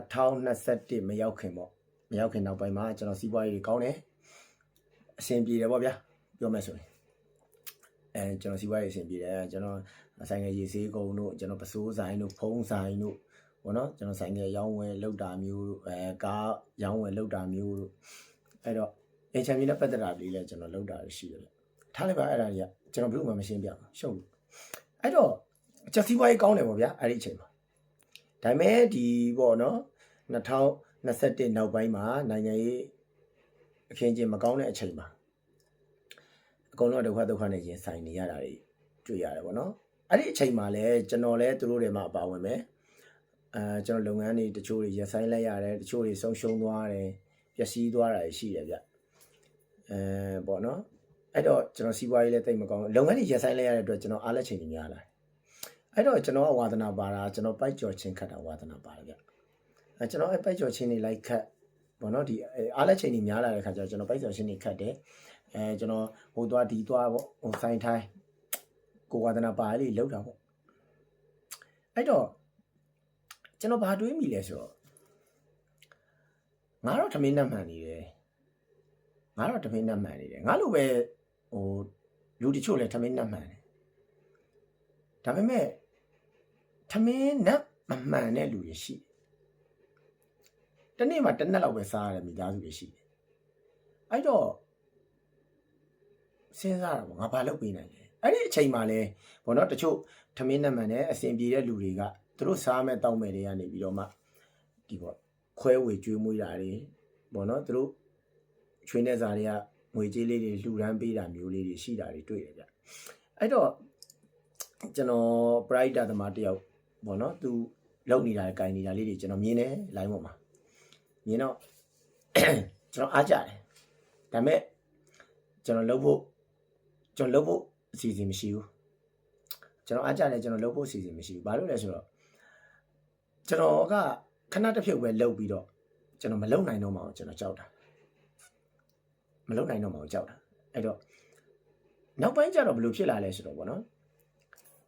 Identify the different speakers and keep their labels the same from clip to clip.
Speaker 1: 2021မရောက်ခင်ပေါ့မရောက်ခင်နောက်ပိုင်းမှာကျွန်တော်စီးပွားရေးတွေကောင်းတယ်အဆင်ပြေတယ်ပေါ့ဗျာပြောမယ်ဆိုရင်အဲကျွန်တော်စီးပွားရေးအဆင်ပြေတယ်ကျွန်တော်ဆိုင်ငယ်ရေးစေးကုန်းတို့ကျွန်တော်ပစိုးဆိုင်တို့ဖုံးဆိုင်တို့ဘောနော်ကျွန်တော်ဆိုင်ငယ်ရောင်းဝယ်လောက်တာမျိုးတို့အဲကားရောင်းဝယ်လောက်တာမျိုးတို့အဲ့တော့အင်ချန်ပြည်နဲ့ပတ်သက်တာလေးလည်းကျွန်တော်လောက်တာရှိတယ်ဗျထားလိုက်ပါအဲ့ဒါကြီးကကျွန်တော်ဘယ်လိုမှမရှင်းပြဘူးရှုပ်လို့အဲ့တော့ချက်စီးပွားရေးကောင်းတယ်ပေါ့ဗျာအဲ့ဒီအချိန်မှာ ဒါပေမဲ့ဒီပေါ့နော်2021နောက်ပိုင်းမှာနိုင်ငံရေးအခင်းကျင်းမကောင်းတဲ့အချိန်မှာအကုန်လုံးဒုက္ခဒုက္ခနဲ့ရင်ဆိုင်နေရတာတွေတွေ့ရတယ်ပေါ့နော်အဲ့ဒီအချိန်မှာလည်းကျွန်တော်လည်းသူတို့တွေမှာပါဝင်မယ်အဲကျွန်တော်လုပ်ငန်းတွေတချို့တွေရက်ဆိုင်လိုက်ရတယ်တချို့တွေဆုံးရှုံးသွားတယ်ပျက်စီးသွားတာတွေရှိတယ်ဗျအဲပေါ့နော်အဲ့တော့ကျွန်တော်စီးပွားရေးလည်းတိတ်မကောင်းဘူးလုပ်ငန်းတွေရက်ဆိုင်လိုက်ရတဲ့အတွက်ကျွန်တော်အားလက်ချိန်တွေများလာတယ် အဲ့တော့ကျွန်တော်ကဝါသနာပါတာကျွန်တော်ပိုက်ကြော်ချင်းခတ်တာဝါသနာပါတယ်ဗျအဲကျွန်တော်အဲ့ပိုက်ကြော်ချင်းတွေလိုက်ခတ်ဘောနော်ဒီအားလက်ချင်းတွေများလာတဲ့ခါကျတော့ကျွန်တော်ပိုက်ကြော်ချင်းတွေခတ်တယ်အဲကျွန်တော်ဟိုသွားဒီသွားပေါ့ဟိုဆိုင်ထိုင်းကိုဝါသနာပါလေးလောက်တာပေါ့အဲ့တော့ကျွန်တော်ဘာတွေးမိလဲဆိုတော့ငါတော့ထမင်းနဲ့မှန်နေတယ်ငါတော့ထမင်းနဲ့မှန်နေတယ်ငါလိုပဲဟိုလူတချို့လည်းထမင်းနဲ့မှန်တယ်ဒါပေမဲ့ ထမင်းနဲ့မမှန်တဲ့လူတွေရှိတယ်တနေ့မှတစ်နက်လောက်ပဲစားရတဲ့မိသားစုတွေရှိတယ်အဲ့တော့စဉ်းစားတာပေါ့ငါဘာလုပ်ပေးနိုင်လဲအဲ့ဒီအချိန်မှာလဲဘောနော်တချို့ထမင်းနဲ့မှန်တဲ့အစဉ်ပြေတဲ့လူတွေကသူတို့စားမဲ့တောက်မဲ့တွေကနေပြီးတော့မှဒီပေါ့ခွဲဝေကျွေးမွေးတာတွေဘောနော်သူတို့ချွေးနေစားတွေကငွေကြေးလေးတွေလှူဒန်းပေးတာမျိုးလေးတွေရှိတာတွေတွေ့တယ်ဗျအဲ့တော့ကျွန်တော် pride သမားတယောက် ပေါ့နော်သူလုံနေတာကြိုင်နေတာလေးတွေကျွန်တော်မြင်တယ် line ပေါ်မှာမြင်တော့ကျွန်တော်အားကြတယ်ဒါပေမဲ့ကျွန်တော်လှုပ်ဖို့ကျွန်တော်လှုပ်ဖို့အစီအစဉ်မရှိဘူးကျွန်တော်အားကြတယ်ကျွန်တော်လှုပ်ဖို့အစီအစဉ်မရှိဘူးဘာလို့လဲဆိုတော့ကျွန်တော်ကခဏတစ်ဖြုတ်ပဲလှုပ်ပြီးတော့ကျွန်တော်မလုံနိုင်တော့မှအောင်ကျွန်တော်ကြောက်တာမလုံနိုင်တော့မှအောင်ကြောက်တာအဲ့တော့နောက်ပိုင်းကျတော့ဘယ်လိုဖြစ်လာလဲဆိုတော့ဗောနော်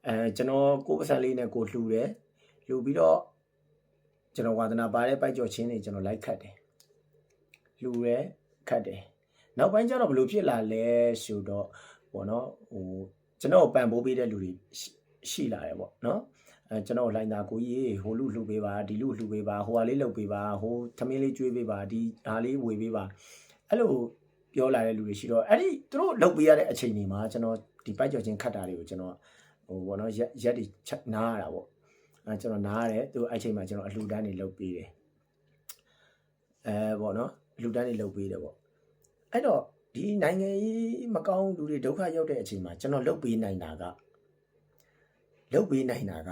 Speaker 1: အဲကျွန်တော်ကိုယ်ပတ်စံလေးနဲ့ကိုလှူတယ်လှူပြီးတော့ကျွန်တော်ဝါသနာပါတဲ့ပိုက်ကြော်ချင်းတွေကျွန်တော်လိုက်ခတ်တယ်လှူရဲခတ်တယ်နောက်ပိုင်းကျတော့ဘယ်လိုဖြစ်လာလဲဆိုတော့ဘောနော်ဟိုကျွန်တော်ပံပိုးပေးတဲ့လူတွေရှိရှိလာတယ်ပေါ့နော်အဲကျွန်တော်လိုင်းသာကိုကြီးဟိုလူလှူပေးပါဒီလူလှူပေးပါဟိုဟာလေးလှုပ်ပေးပါဟိုသမင်းလေးကျွေးပေးပါဒီဟာလေးဝေပေးပါအဲ့လိုပြောလာတဲ့လူတွေရှိတော့အဲ့ဒီသူတို့လှုပ်ပေးရတဲ့အချိန်တွေမှာကျွန်တော်ဒီပိုက်ကြော်ချင်းခတ်တာတွေကိုကျွန်တော် ဟိုဘောနော်ရက်ရက်တွေချက်နားရတာပေါ့အဲကျွန်တော်နားရတယ်သူအဲ့ချိန်မှာကျွန်တော်အလှူဒန်းတွေလုပ်ပေးတယ်အဲဘောနော်အလှူဒန်းတွေလုပ်ပေးတယ်ပေါ့အဲ့တော့ဒီနိုင်ငံရေးမကောင်းလူတွေဒုက္ခရောက်တဲ့အချိန်မှာကျွန်တော်လုပ်ပေးနိုင်တာကလုပ်ပေးနိုင်တာက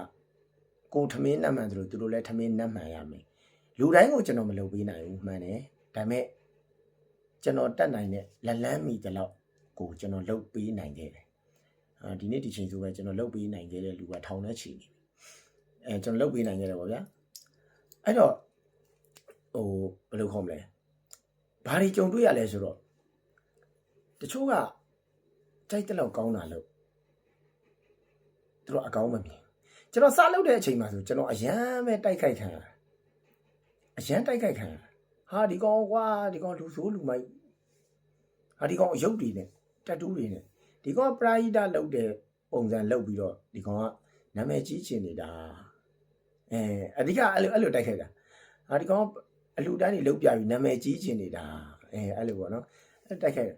Speaker 1: ကိုထမင်းနှက်မှန်သူတို့သူတို့လည်းထမင်းနှက်မှန်ရမယ်လူတိုင်းကိုကျွန်တော်မလုပ်ပေးနိုင်ဘူးမှန်တယ်ဒါပေမဲ့ကျွန်တော်တတ်နိုင်တဲ့လက်လန်းမီတလောက်ကိုကျွန်တော်လုပ်ပေးနိုင်ခဲ့တယ်အာ ဒီနေ့ဒီချိန်ဆိုပဲကျွန်တော်လုတ်ပေးနိုင်ခဲ့တဲ့လူကထောင်နဲ့ချီနေပြီအဲကျွန်တော်လုတ်ပေးနိုင်ခဲ့တယ်ပေါ့ဗျာအဲ့တော့ဟိုဘယ်လိုခေါ်မလဲဘာတွေကြုံတွေ့ရလဲဆိုတော့တချို့ကကြိုက်တဲ့လောက်ကောင်းတာလို့သူတို့အကောင်းမမြင်ကျွန်တော်စလုပ်တဲ့အချိန်မှာဆိုကျွန်တော်အရန်ပဲတိုက်ခိုက်ခံရတာအရန်တိုက်ခိုက်ခံရတာဟာဒီကောင်ကွာဒီကောင်လူဆိုးလူမိုက်ဟာဒီကောင်အယုတ်တွေနဲ့တက်တူးတွေနဲ့ ဒီကောင်ကပရာဟိတလုပ်တဲ့ပုံစံလုပ်ပြီးတော့ဒီကောင်ကနာမည်ကြီးချင်နေတာအဲအဓိကအဲ့လိုအဲ့လိုတိုက်ခိုက်တာဟာဒီကောင်အလူတန်းကြီးလုတ်ပြပြီးနာမည်ကြီးချင်နေတာအဲအဲ့လိုပေါ့နော်အဲ့တိုက်ခိုက်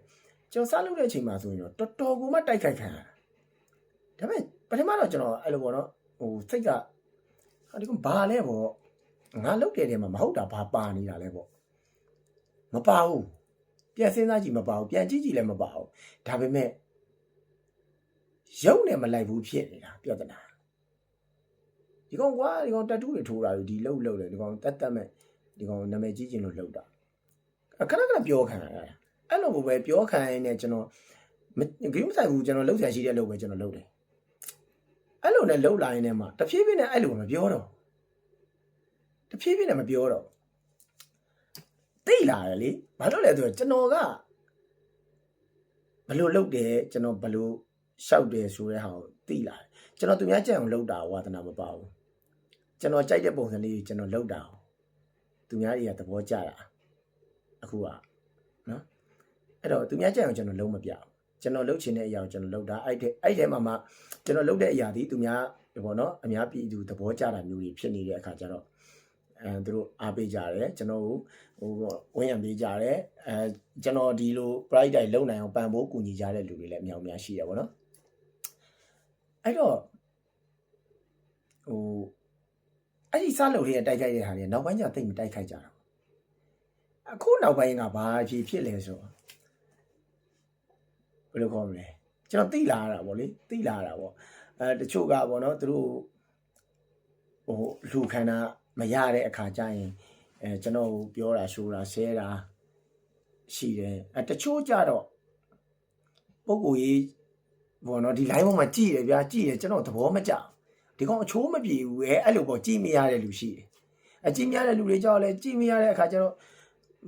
Speaker 1: ကျွန်တော်စားလုပ်တဲ့အချိန်မှာဆိုရင်တော့တော်တော်ကိုမှတိုက်ခိုက်ခံရတာဒါပေမဲ့ပထမတော့ကျွန်တော်အဲ့လိုပေါ့နော်ဟိုစိတ်ကဟာဒီကောင်ဘာလဲပေါ့ငါလုတ်တဲ့ထဲမှာမဟုတ်တာဘာပါနေတာလဲပေါ့မပါဘူးပြန်စဉ်းစားကြည့်မပါဘူးပြန်ကြည့်ကြည့်လည်းမပါဘူးဒါပေမဲ့ ရုပ်နဲ့မလိုက်ဘူးဖြစ်နေတာပြဿနာဒီကောင်ကွာဒီကောင်တက်တူးတွေထိုးတာယူဒီလှုပ်လှုပ်တယ်ဒီကောင်တက်တက်မဲ့ဒီကောင်နာမည်ကြီးကျင်လို့လှုပ်တာအခဏခဏပြောခံရတာအဲ့လိုပဲပြောခံရင်းနဲ့ကျွန်တော်ဂိမ်းမဆိုင်ဘူးကျွန်တော်လှုပ်ဆရာရှိတဲ့လုပ်ပဲကျွန်တော်လှုပ်တယ်အဲ့လိုနဲ့လှုပ်လာရင်းနဲ့မှတဖြည်းဖြည်းနဲ့အဲ့လိုမပြောတော့တဖြည်းဖြည်းနဲ့မပြောတော့သိလာတယ်လေဘာလို့လဲဆိုတော့ကျွန်တော်ကဘလို့လှုပ်တယ်ကျွန်တော်ဘလို့ ရှောက်တယ်ဆိုတဲ့ဟာကိုသိလာတယ်ကျွန်တော်သူများကြက်အောင်လှုပ်တာဝါသနာမပါဘူးကျွန်တော်ကြိုက်တဲ့ပုံစံလေးကိုကျွန်တော်လှုပ်တာသူများတွေကသဘောကျတာအခုကနော်အဲ့တော့သူများကြိုက်အောင်ကျွန်တော်လုံးမပြဘူးကျွန်တော်လုပ်ချင်တဲ့အရာကိုကျွန်တော်လုပ်တာအဲ့တဲ့အဲ့ထဲမှာမှကျွန်တော်လုပ်တဲ့အရာဒီသူများဘောနော်အများပြည်သူသဘောကျတာမျိုးတွေဖြစ်နေတဲ့အခါကျတော့အဲသူတို့အားပေးကြတယ်ကျွန်တော်ကိုဟိုဝင်းရံပေးကြတယ်အဲကျွန်တော်ဒီလို bright တိုင်းလုံနိုင်အောင်ပံ့ပိုးကူညီကြတဲ့လူတွေလည်းအများများရှိတယ်ဗောနော် အဲ့တော့ဟိုအဲ့ဒီစားလုပ်ရဲ့တိုက်ခိုက်တဲ့ဟာတွေနောက်ပိုင်းကျသိမ့်မတိုက်ခိုက်ကြတော့အခုနောက်ပိုင်းကဘာဖြစ်ဖြစ်လဲဆိုတော့ဘယ်လိုခေါ်မလဲကျွန်တော်သိလာရတာဗောလေသိလာရတာဗောအဲတချို့ကဗောနော်သူတို့ဟိုလူခန္ဓာမရတဲ့အခါကျရင်အဲကျွန်တော်ပြောတာရှိုးတာဆဲတာရှိတယ်အဲတချို့ကြတော့ပုံကိုကြီး ဘောနော်ဒီ line ပေါ်မှာကြည်တယ်ဗျာကြည်တယ်ကျွန်တော်သဘောမကျဘူးဒီကောင်အချိုးမပြေဘူးအဲအဲ့လိုပေါ့ကြည်မရတဲ့လူရှိတယ်အကြည်မရတဲ့လူတွေကြောက်လဲကြည်မရတဲ့အခါကျတော့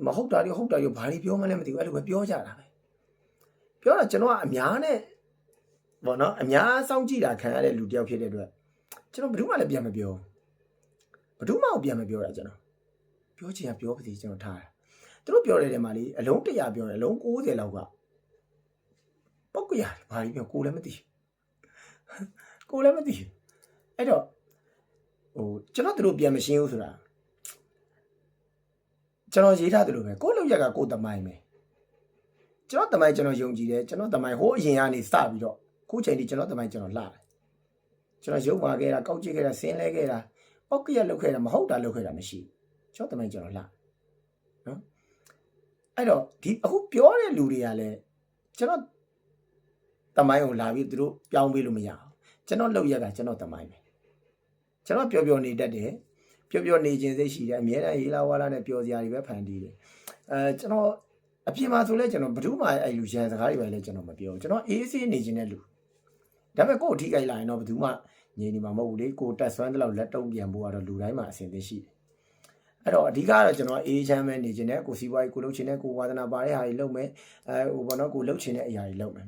Speaker 1: မဟုတ်တာတွေဟုတ်တာတွေဘာတွေပြောမှလည်းမသိဘူးအဲ့လိုပဲပြောကြတာပဲပြောတော့ကျွန်တော်ကအများနဲ့ဘောနော်အများစောင့်ကြည့်တာခံရတဲ့လူတယောက်ဖြစ်တဲ့အတွက်ကျွန်တော်ဘယ်သူမှလည်းပြန်မပြောဘယ်သူမှပြန်မပြောတာကျွန်တော်ပြောချင်တာပြောပါစီကျွန်တော်ထားတာသူတို့ပြောတဲ့နေရာမှာလေအလုံး100ပြောတယ်အလုံး90လောက်က ပုတ်ကြရတယ်ဘာကြီးပြောကိုလည်းမသိကိုလည်းမသိအဲ့တော့ဟိုကျွန်တော်တို့ပြန်မရှင်းဘူးဆိုတာကျွန်တော်ရေးထားတယ်လို့ပဲကိုလောက်ရက်ကကိုတမိုင်းပဲကျွန်တော်တမိုင်းကျွန်တော်ယုံကြည်တယ်ကျွန်တော်တမိုင်းဟိုးအရင်ကနေစပြီးတော့ခုချိန်ထိကျွန်တော်တမိုင်းကျွန်တော်လှတယ်ကျွန်တော်ရုပ်ပါခဲ့တာကောက်ကြည့်ခဲ့တာဆင်းလဲခဲ့တာပောက်ကရလောက်ခဲ့တာမဟုတ်တာလောက်ခဲ့တာမရှိဘူးကျွန်တော်တမိုင်းကျွန်တော်လှနော်အဲ့တော့ဒီအခုပြောတဲ့လူတွေကလည်းကျွန်တော် တမိုင်းကိုလာပြီးသူတို့ပြောင်းပေးလို့မရအောင်ကျွန်တော်လောက်ရက်ကကျွန်တော်တမိုင်းပဲကျွန်တော်ပျော်ပျော်နေတတ်တယ်ပျော်ပျော်နေခြင်းစိတ်ရှိတယ်အမြဲတမ်းရေးလာဝါလာနဲ့ပျော်စရာတွေပဲဖန်တီးတယ်အဲကျွန်တော်အပြင်မှာဆိုလဲကျွန်တော်ဘယ်သူမှအဲ့လူရန်စကားတွေပဲလဲကျွန်တော်မပြောဘူးကျွန်တော်အေးအေးဆေးနေခြင်းတဲ့လူဒါပေမဲ့ကိုယ်အထိကြိုက်လာရင်တော့ဘယ်သူမှငြိမ်နေမှာမဟုတ်ဘူးလေကိုယ်တက်ဆွမ်းတဲ့လောက်လက်တုံးပြန်ဖို့ကတော့လူတိုင်းမှာအဆင်သင့်ရှိတယ်အဲ့တော့အဓိကတော့ကျွန်တော်အေးချမ်းပဲနေခြင်းနဲ့ကိုစီးပွားရေးကိုလုပ်ချင်တဲ့ကိုဝါသနာပါတဲ့ဟာတွေလုပ်မယ်အဲဟိုဘောနော်ကိုလုပ်ချင်တဲ့အရာတွေလုပ်မယ်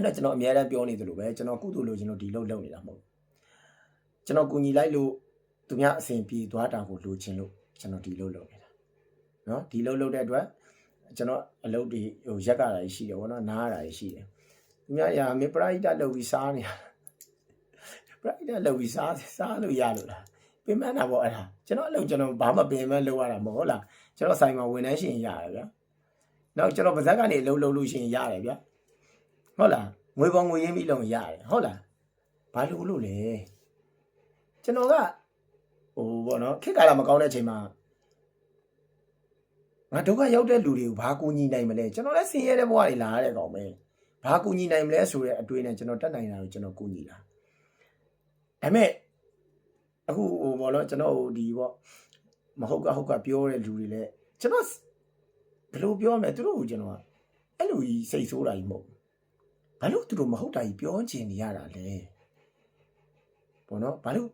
Speaker 1: အဲ့တော့ကျွန်တော်အများအားပြောနေသလိုပဲကျွန်တော်ကုသိုလ်လို့ကျွန်တော်ဒီလုပ်လုပ်နေတာမဟုတ်ဘူးကျွန်တော်ကူညီလိုက်လို့သူများအဆင်ပြေသွားတာကိုလိုချင်လို့ကျွန်တော်ဒီလုပ်လုပ်နေတာနော်ဒီလုပ်လုပ်တဲ့အတွက်ကျွန်တော်အလုပ်တွေဟိုရက်ကြတာရှိတယ်ဗောနော်နားရတာရှိတယ်သူများရာမေပရိဒတ်လုပ်ပြီးစားနေတာပရိဒတ်လုပ်ပြီးစားစားလို့ရလို့လားပင်မနာပေါ့အဲ့ဒါကျွန်တော်အလုပ်ကျွန်တော်ဘာမှပင်မလုပ်ရတာမဟုတ်လားကျွန်တော်ဆိုင်မှာဝန်ထမ်းရှင်ရတယ်ဗျာနောက်ကျွန်တော်ပါဇက်ကနေအလုပ်လုပ်လို့ရှိရင်ရတယ်ဗျာ ဟုတ်လားငွေပေါင်ငွေရင်းပြီးလုံးရတယ်ဟုတ်လားဘာလို့လို့လဲကျွန်တော်ကဟိုဘောနော်ခေတ်ကာလမကောင်းတဲ့အချိန်မှာငါဒုက္ခရောက်တဲ့လူတွေကိုဘာကူညီနိုင်မလဲကျွန်တော်လည်းဆင်းရဲတဲ့ဘဝတွေလာရတဲ့ကောင်ပဲဘာကူညီနိုင်မလဲဆိုတဲ့အတွေ့နဲ့ကျွန်တော်တက်နိုင်တာကိုကျွန်တော်ကူညီတာဒါပေမဲ့အခုဟိုဘောနော်ကျွန်တော်ဟိုဒီပေါ့မဟုတ်ကဟုတ်ကပြောတဲ့လူတွေလည်းကျွန်တော်ဘယ်လိုပြောမလဲသူတို့ကကျွန်တော်ကအဲ့လိုကြီးစိတ်ဆိုးတာကြီးမဟုတ်ဘူး ဘာလို့သူတို့မဟုတ်တာကြီးပြောချင်နေရတာလဲဘောနော်ဘာလို့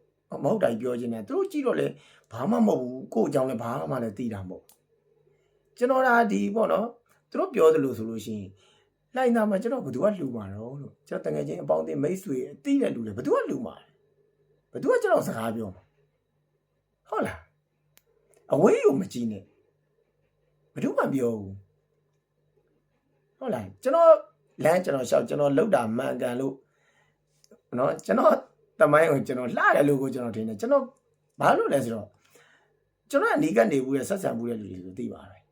Speaker 1: မဟုတ်တာကြီးပြောချင်တယ်သူတို့ကြည့်တော့လေဘာမှမဟုတ်ဘူးကို့အကြောင်းလည်းဘာမှလည်းသိတာမဟုတ်ကျွန်တော်ဒါဒီပေါ့နော်သူတို့ပြောသလိုဆိုလို့ရှိရင်လိုက်နာမှာကျွန်တော်ဘယ်သူကလှူမှာတော့လို့ကျွန်တော်တကယ်ချင်းအပေါင်းအသင်းမိတ်ဆွေအတိတဲ့လူတွေဘယ်သူကလှူမှာလဲဘယ်သူကကျွန်တော်စကားပြောမှာဟုတ်လားအဝေးကိုမကြည့်နဲ့ဘယ်သူမှပြောဘူးဟုတ်လားကျွန်တော် လမ်းကျွန်တော်ရှောက်ကျွန်တော်လောက်တာမှန်ကန်လို့နော်ကျွန်တော်တမိုင်းကိုကျွန်တော်လှတယ်လို့ကိုကျွန်တော်ထင်တယ်ကျွန်တော်ဘာလို့လဲဆိုတော့ကျွန်တော်အနီးကနေဘူးရဲ့ဆက်ဆံဘူးရဲ့လူတွေဆိုသိပါတယ်